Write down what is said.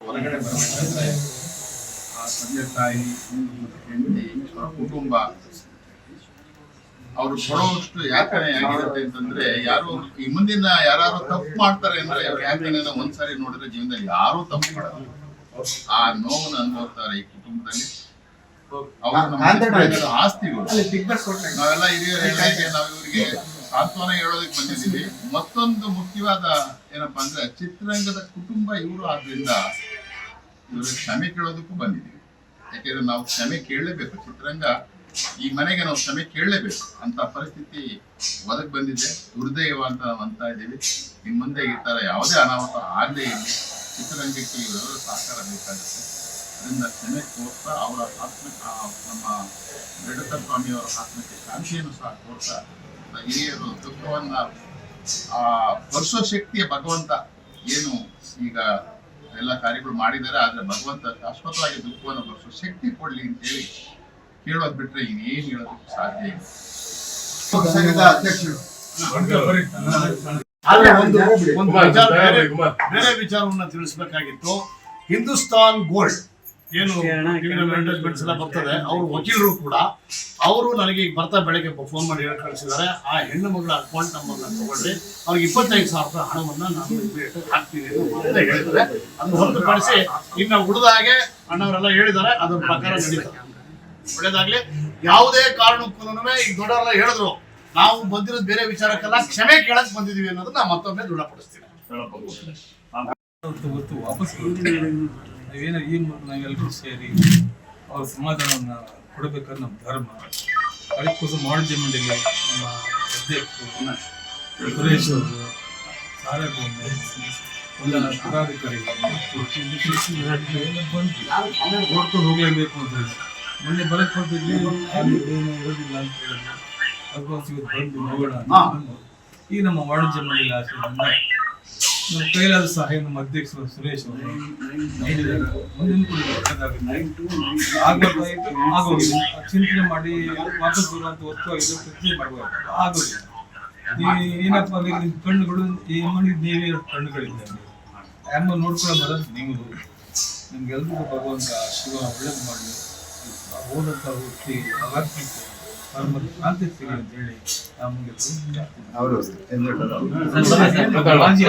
ಹೊರಗಡೆ ಬರಬೇಕಾದ್ರೆ ಆ ತಂದೆ ತಾಯಿ ಮತ್ತು ಹೆಂಡತಿ ಅವರ ಕುಟುಂಬ. ಅವರು ಕೊಡುವಷ್ಟು ಯಾತನೆ ಆಗಿರುತ್ತೆ ಅಂತಂದ್ರೆ ಯಾರು ಈ ಮುಂದಿನ ಯಾರು ತಪ್ಪು ಮಾಡ್ತಾರೆ ಅಂದ್ರೆ ಅವ್ರ ಯಾತನೆನ ಒಂದ್ಸಾರಿ ನೋಡಿದ್ರೆ ಜೀವನದಲ್ಲಿ ಯಾರು ತಪ್ಪು ಮಾಡಲ್ಲ. ಆ ನೋವನ್ನ ಅನುಭವಿಸ್ತಾರೆ ಈ ಕುಟುಂಬದಲ್ಲಿ. ಅವರು ಆಸ್ತಿಗಳು. ನಾವೆಲ್ಲ ಹಿರಿಯರ ನಾವು ಇವರಿಗೆ ಸಾಂತ್ವನ ಹೇಳೋದಕ್ಕೆ ಬಂದಿದ್ದೀವಿ. ಮತ್ತೊಂದು ಮುಖ್ಯವಾದ ಏನಪ್ಪಾ ಅಂದ್ರೆ ಚಿತ್ರರಂಗದ ಕುಟುಂಬ ಇವರು ಆದ್ರಿಂದ ಇವರು ಕ್ಷಮೆ ಕೇಳೋದಕ್ಕೂ ಬಂದಿದ್ದೀವಿ. ಯಾಕೆಂದ್ರೆ ನಾವು ಕ್ಷಮೆ ಕೇಳಲೇಬೇಕು. ಚಿತ್ರರಂಗ ಈ ಮನೆಗೆ ನಾವು ಕ್ಷಮೆ ಕೇಳಲೇಬೇಕು. ಅಂತ ಪರಿಸ್ಥಿತಿ ಒದಗಿ ಬಂದಿದೆ. ದುರ್ದೈವ ಅಂತ ನಾವು ಅಂತ ಇದ್ದೀವಿ. ಇನ್ ಮುಂದೆ ಈ ತರ ಯಾವುದೇ ಅನಾಹುತ ಆಗದೇ ಇರಲಿ. ಚಿತ್ರರಂಗಕ್ಕೆ ಇವರು ಸಹಕಾರ ಬೇಕಾಗುತ್ತೆ. ಅದರಿಂದ ಕ್ಷಮೆ ಕೋರ್ತಾ ಅವರ ಆತ್ಮ ನಮ್ಮ ದಡ್ಡತ ಸ್ವಾಮಿಯವರ ಆತ್ಮಕ್ಕೆ ಶಾಂತಿಯನ್ನು ಸಹ ಕೋರ್ತಾ ಹಿರಿಯರು ದುಃಖವನ್ನ ಆ ವರ್ಷೋ ಶಕ್ತಿಯ ಭಗವಂತ ಏನು ಈಗ ಎಲ್ಲ ಕಾರ್ಯಗಳು ಮಾಡಿದ್ದಾರೆ ಆದ್ರೆ ಭಗವಂತ ಶಾಶ್ವತವಾಗಿ ದುಃಖವನ್ನು ಬರ್ಸೋ ಶಕ್ತಿ ಕೊಡ್ಲಿ ಅಂತೇಳಿ ಕೇಳೋದ್ ಬಿಟ್ರೆ ಏನ್ ಹೇಳೋದಕ್ಕೆ ಸಾಧ್ಯ ಇಲ್ಲ. ಸಂಘದ ಅಧ್ಯಕ್ಷರು. ಆದ್ರೆ ಒಂದು ಒಂದು ವಿಚಾರ ಬೇರೆ ಬೇರೆ ವಿಚಾರವನ್ನ ತಿಳಿಸ್ಬೇಕಾಗಿತ್ತು. ಹಿಂದೂಸ್ತಾನ್ ಗೋಲ್ಡ್. ಏನು ಕ್ರಿಮಿನಲ್ ಮ್ಯಾನೇಜ್ಮೆಂಟ್ಸ್ ಎಲ್ಲ ಬರ್ತದೆ ಅವ್ರ ವಕೀಲರು ಕೂಡ ಅವರು ನನಗೆ ಈಗ ಬರ್ತಾ ಬೆಳಗ್ಗೆ ಫೋನ್ ಮಾಡಿ ಹೇಳಿ ಕಳಿಸಿದ್ದಾರೆ ಆ ಹೆಣ್ಣು ಮಗಳ ಅಕೌಂಟ್ ನಂಬರ್ನ ತಗೊಳ್ಳಿ ಅವ್ರಿಗೆ ಇಪ್ಪತ್ತೈದು ಸಾವಿರ ರೂಪಾಯಿ ಹಣವನ್ನ ನಾನು immediate ಹಾಕ್ತೀನಿ ಅಂತ ಹೇಳಿದ್ದಾರೆ ಅದನ್ನ ಹೊರತುಪಡಿಸಿ ಇನ್ನು ಉಳಿದ ಹಾಗೆ ಅಣ್ಣವರೆಲ್ಲ ಹೇಳಿದ್ದಾರೆ ಅದ್ರ ಪ್ರಕಾರ ನಡೀತಾರೆ ಒಳ್ಳೇದಾಗ್ಲಿ ಯಾವುದೇ ಕಾರಣಕ್ಕೂ ಈಗ ದೊಡ್ಡವರೆಲ್ಲ ಹೇಳಿದ್ರು ನಾವು ಬಂದಿರೋದು ಬೇರೆ ವಿಚಾರಕ್ಕೆಲ್ಲ ಕ್ಷಮೆ ಕೇಳಕ್ ಬಂದಿದೀವಿ ಅನ್ನೋದನ್ನ ಮತ್ತೊಮ್ಮೆ ದೃಢಪಡಿಸ್ತೀನಿ. ಹೊತ್ತು ಹೊತ್ತು ವಾಪಸ್. ನಾವೇನೋ ಮ- ನಾವೆಲ್ಲರೂ ಸೇರಿ ಅವ್ರ ಸಮಾಧಾನವನ್ನ ಕೊಡಬೇಕಾದ್ರೆ ನಮ್ಮ ಧರ್ಮ. ಅದಕ್ಕೋಸ್ಕರ ಮಾವಳ್ಳಿ ಮಂಡಳಿ ನಮ್ಮ ಅಧ್ಯಕ್ಷರು ಸುರೇಶ್ ಅವರು, ಸಾಹೇಬ್ ಎಲ್ಲ ಪದಾಧಿಕಾರಿಗಳು ಹೋಗ್ಲೇಬೇಕು ಅಂತ ಹೇಳಿ. ಮೊನ್ನೆ ಬರಕ್ಕೆ ಅಲ್ಲಿ ಏನು ಇರೋದಿಲ್ಲ ಅಂತ ಹೇಳಿದ್ರು. ಅದಕ್ಕೋಸ್ಕರ ಬಂದು ಹೋಗೋಣ ಈ ನಮ್ಮ ವಾಣಿಜ್ಯ ಮಂಡಳಿ ಆಶ್ರಯದಿಂದ ನಮ್ಮ ಕೈಲಾದ ನಮ್ಮ ಅಧ್ಯಕ್ಷರು ಸುರೇಶ್ ಅವರು ಚಿಂತನೆ ಮಾಡಿ ವಾಪಸ್ ಬರುವಂತ ವಸ್ತು ಆಗಿದೆ ಪ್ರತಿಯೇ ಮಾಡಬೇಕು ಆಗೋದಿಲ್ಲ. ಏನಪ್ಪ ನಿಮ್ಮ ಕಣ್ಣುಗಳು, ಈ ಮನೆ ನೀವೇ ಕಣ್ಣುಗಳಿದ್ದಾವೆ ಅಮ್ಮ ನೋಡ್ಕೊಳ್ಳೋ ಬರೋದು ನೀವು, ನಿಮ್ಗೆಲ್ರಿಗೂ ಭಗವಂತ ಶಿವ ಒಳ್ಳೇದು ಮಾಡಿ ಓದಂತ ವ್ಯಕ್ತಿ ಧರ್ಮದ ಕ್ರಾಂತಿ ಸಿಗಲಿ ಅಂತ ಹೇಳಿ ನಮಗೆ ಅವರು ಮಾಜಿ